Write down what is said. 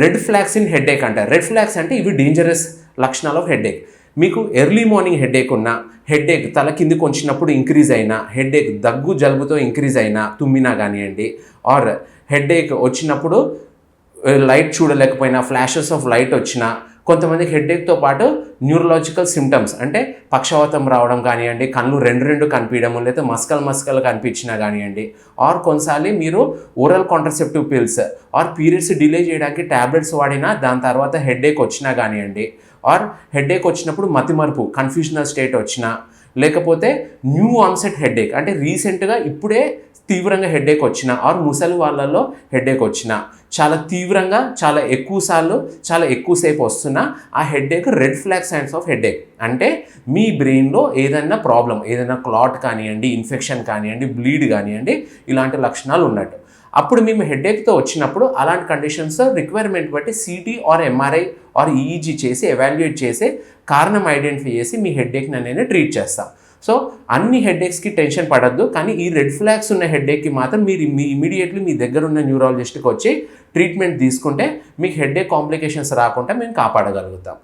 Red flags in headache అంటారు. Red flags అంటే ఇవి డేంజరస్ లక్షణాలు ఆఫ్ హెడేక్ మీకు ఎర్లీ మార్నింగ్ హెడేక్ ఉన్న హెడేక్ తల కిందికి వచ్చినప్పుడు ఇంక్రీజ్ అయినా హెడేక్ దగ్గు జలుబుతో ఇంక్రీజ్ అయినా తుమ్మినా కానివ్వండి ఆర్ హెడేక్ వచ్చినప్పుడు eh, లైట్ చూడలేకపోయినా ఫ్లాషెస్ ఆఫ్ లైట్ వచ్చినా కొంతమందికి హెడేక్తో పాటు న్యూరలాజికల్ సిమ్టమ్స్ అంటే పక్షవాతం రావడం కానివ్వండి కళ్ళు రెండు రెండు కనిపించడం లేదా మస్కల్ మస్కల్ కనిపించినా కానివ్వండి ఆర్ కొన్నిసార్లు మీరు oral contraceptive pills or periods delay చేయడానికి ట్యాబ్లెట్స్ వాడినా దాని తర్వాత హెడేక్ వచ్చినా కానివ్వండి ఆర్ హెడేక్ వచ్చినప్పుడు మతిమరుపు కన్ఫ్యూజనల్ స్టేట్ వచ్చినా లేకపోతే న్యూ ఆన్సెట్ హెడేక్ అంటే రీసెంట్గా ఇప్పుడే తీవ్రంగా హెడేక్ వచ్చిన ఆర్ ముసలి వాళ్ళల్లో హెడేక్ వచ్చిన చాలా తీవ్రంగా చాలా ఎక్కువ సార్లు చాలా ఎక్కువసేపు వస్తున్న ఆ headache red flag signs of headache అంటే మీ బ్రెయిన్లో ఏదైనా ప్రాబ్లం ఏదైనా క్లాట్ కానివ్వండి ఇన్ఫెక్షన్ కానివ్వండి బ్లీడ్ కానివ్వండి ఇలాంటి లక్షణాలు ఉన్నట్టు. అప్పుడు మేము హెడేక్తో వచ్చినప్పుడు అలాంటి కండిషన్స్ రిక్వైర్మెంట్ బట్టి CT or MRI or EEG చేసి ఎవాల్యుయేట్ చేసి కారణం ఐడెంటిఫై చేసి మీ హెడేక్ని అనేది ట్రీట్ చేస్తాం. సో అన్ని హెడేక్స్కి టెన్షన్ పడద్దు కానీ ఈ రెడ్ ఫ్లాగ్స్ ఉన్న హెడేక్కి మాత్రం మీరు మీ ఇమీడియట్లీ మీ దగ్గర ఉన్న న్యూరాలజిస్ట్కి వచ్చి ట్రీట్మెంట్ తీసుకుంటే మీకు హెడేక్ కాంప్లికేషన్స్ రాకుండా మేము కాపాడగలుగుతాం.